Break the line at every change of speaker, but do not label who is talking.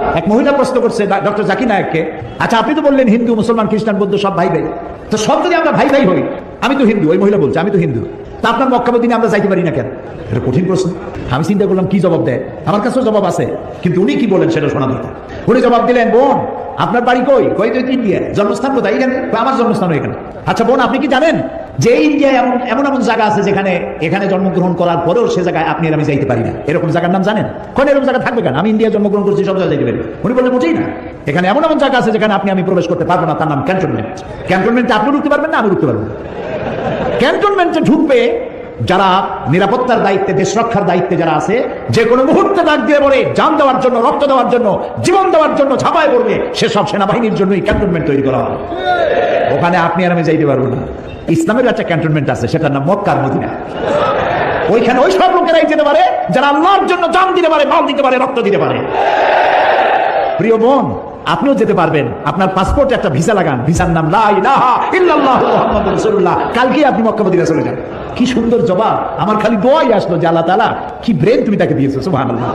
এক মহিলা প্রশ্ন করছে ডক্টর জাকির নায়ককে আচ্ছা আপনি তো বললেন হিন্দু, মুসলমান, খ্রিস্টান, বৌদ্ধ সব ভাই ভাই তো সব যদি আমরা ভাই ভাই হই, আমি তো হিন্দু, ওই মহিলা বলছে, আমি তো হিন্দু। তা আপনার মক্কাবদিনে আমরা যাইতে পারি না কেন? এটা কঠিন প্রশ্ন। আমি চিন্তা করলাম, কি জবাব দেয়? আমার কাছেও জবাব আছে, কিন্তু উনি কি বলেন সেটা শোনা দরকার। উনি জবাব দিলেন, বোন, আপনার বাড়ি কই? কই তো ইন্ডিয়া জন্মস্থান কোথায়? এখানে আমার জন্মস্থান এখানে আচ্ছা বোন, আপনি কি জানেন? যে ইন্ডিয়া এমন এমন এমন জায়গা আছে যেখানে, এখানে জন্মগ্রহণ করার পরেও সে জায়গায় আপনি আর আমি যাইতে পারি না। এরকম জায়গার নাম জানেন? কোন এরকম জায়গা থাকবে কেন? আমি ইন্ডিয়া জন্মগ্রহণ করছি, সব জায়গায় যাইতে পারি। উনি বললেন বুঝেই না। এখানে এমন এমন জায়গা আছে যেখানে আপনি, আমি প্রবেশ করতে পারব না। তার নাম ক্যান্টনমেন্ট ক্যান্টনমেন্টে আপনি ঢুকতে পারবেন না, আমি ঢুকতে পারব। ক্যান্টনমেন্টে ঢুকবে যারা নিরাপত্তার দায়িত্বে, দেশ রক্ষার দায়িত্বে যারা আছে, যে কোনো মুহূর্তে ডাক দিয়ে বলে, জান দেওয়ার জন্য, রক্ত দেওয়ার জন্য, জীবন দেওয়ার জন্য ঝাঁপায় পড়বে, সেসব সেনাবাহিনীর জন্যই ক্যান্টনমেন্ট তৈরি করা হয় ওখানে আপনি আর আমি যাইতে পারব না। ইসলামের একটা ক্যান্টনমেন্ট আছে, সেটার নাম মক্কার মদিনা। ওইখানে ওই সব লোকেরাই যেতে পারে, যারা আল্লাহর জন্য জান দিতে পারে, মাল দিতে পারে, রক্ত দিতে পারে। প্রিয় বোন আপনিও যেতে পারবেন। আপনার পাসপোর্টে একটা ভিসা লাগান। ভিসার নাম রাসূলুল্লাহ। কালকেই আপনি মক্কাবদিনা চলে যান। কি সুন্দর জবাব। আমার খালি দোয়াই আসলো যে তাআলা, কি ব্রেন তুমি তাকে দিয়েছ, সুবহানাল্লাহ।